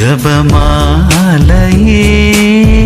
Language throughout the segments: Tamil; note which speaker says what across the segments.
Speaker 1: ஜபமாலை ஜபமாலையே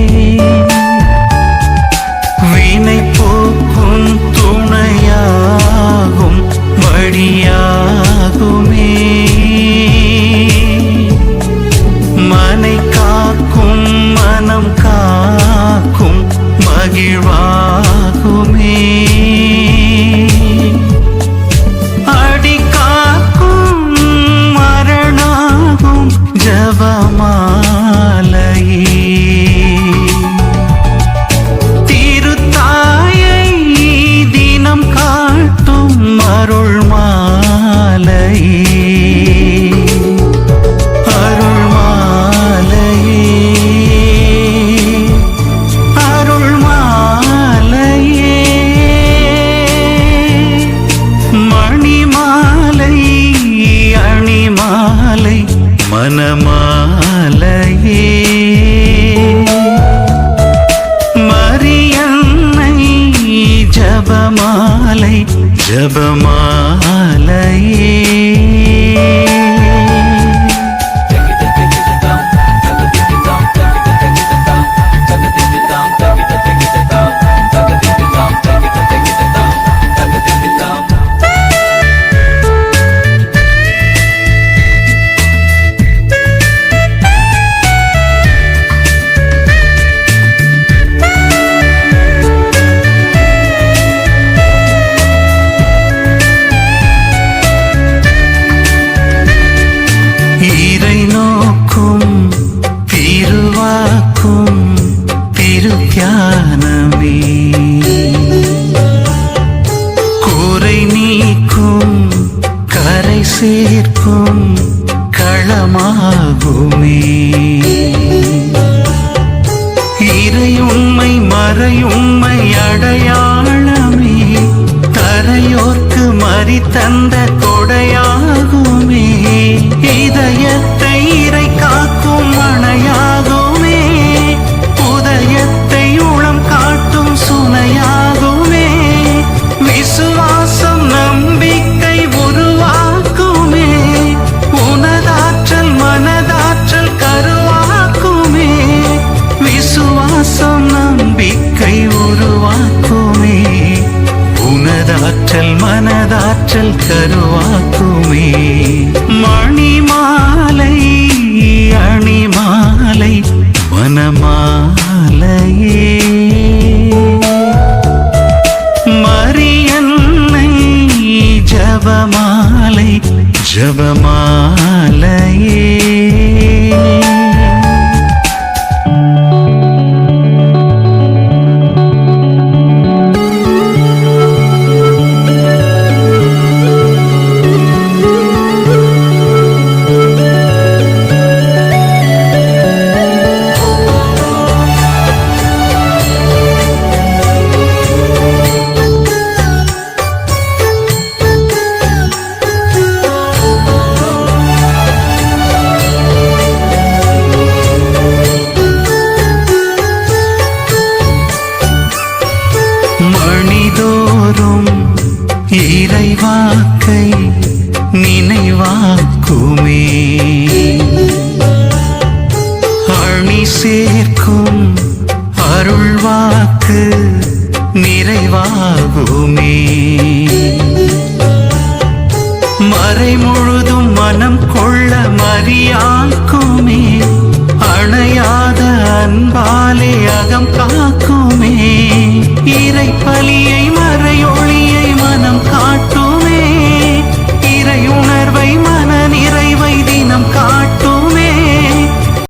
Speaker 1: மனமாலையே மரியன்னை ஜபமாலை ஜபமாலையே தந்த கொடையாகுமே. இதயத்தை மனதாற்றல் கருவாக்குமே. மணிமாலை அணிமாலை வனமாலையே. மரியன்னை ஜபமாலை ஜபமா வாக்குமே. அணி சேர்க்கும் அருள் வாக்கு நிறைவாகுமே. மறை முழுதும் மனம் கொள்ள மறியாக்குமே அணையாத அன்பாலே அகம் காக்குமே. இறை பலியை